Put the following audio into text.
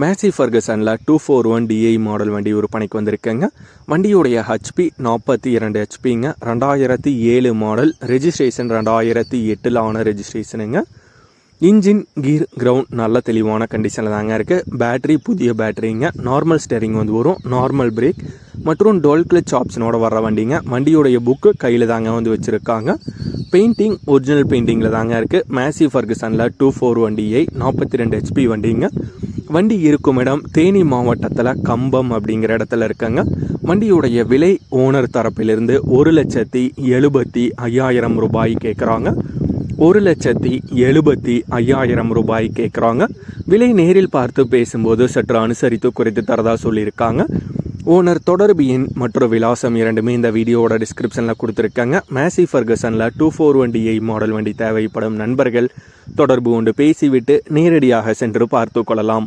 மேசி ஃபர்கசனில் two four one DI model வண்டி விற்பனைக்கு வந்திருக்கேங்க. வண்டியுடைய ஹெச்பி நாற்பத்தி இரண்டு ஹெச்பிங்க ரெண்டாயிரத்தி ஏழு மாடல் ரெஜிஸ்ட்ரேஷன் ரெண்டாயிரத்தி எட்டில் ஆன ரெஜிஸ்ட்ரேஷனுங்க இன்ஜின் கீர் கிரவுண்ட் நல்ல தெளிவான கண்டிஷனில் தாங்க இருக்குது பேட்டரி புதிய பேட்டரிங்க நார்மல் ஸ்டேரிங் வந்து வரும். நார்மல் பிரேக் மற்றும் டோல் கிளச் ஆப்ஷனோட வர்ற வண்டிங்க. வண்டியுடைய புக்கு கையில் தாங்க வந்து வச்சுருக்காங்க. பெயிண்டிங் ஒரிஜினல் பெயிண்டிங்கில் தாங்க இருக்குது மேசி ஃபர்கசனில் டூ ஃபோர் வண்டியை நாற்பத்தி ரெண்டு ஹெச்பி வண்டிங்க. வண்டி இருக்கும் இடம் தேனி மாவட்டத்தில் கம்பம் அப்படிங்கிற இடத்துல இருக்குங்க. வண்டியுடைய விலை ஓனர் தரப்பிலிருந்து ஒரு லட்சத்தி எழுபத்தி ஐயாயிரம் ரூபாய் கேட்குறாங்க ஒரு லட்சத்தி எழுபத்தி ஐயாயிரம் ரூபாய் கேட்குறாங்க விலை நேரில் பார்த்து பேசும்போது சற்று அனுசரித்து குறைத்து தரதா சொல்லியிருக்காங்க. ஓனர் தொடர்பு எண் மற்றும் விலாசம் இரண்டுமே இந்த வீடியோவோட டிஸ்கிரிப்ஷனில் கொடுத்துருக்காங்க. மேசி ஃபர்கசனில் டூ ஃபோர் வண்டியை மாடல் வண்டி தேவைப்படும் நண்பர்கள் தொடர்பு கொண்டு பேசிவிட்டு நேரடியாக சென்று பார்த்து கொள்ளலாம்.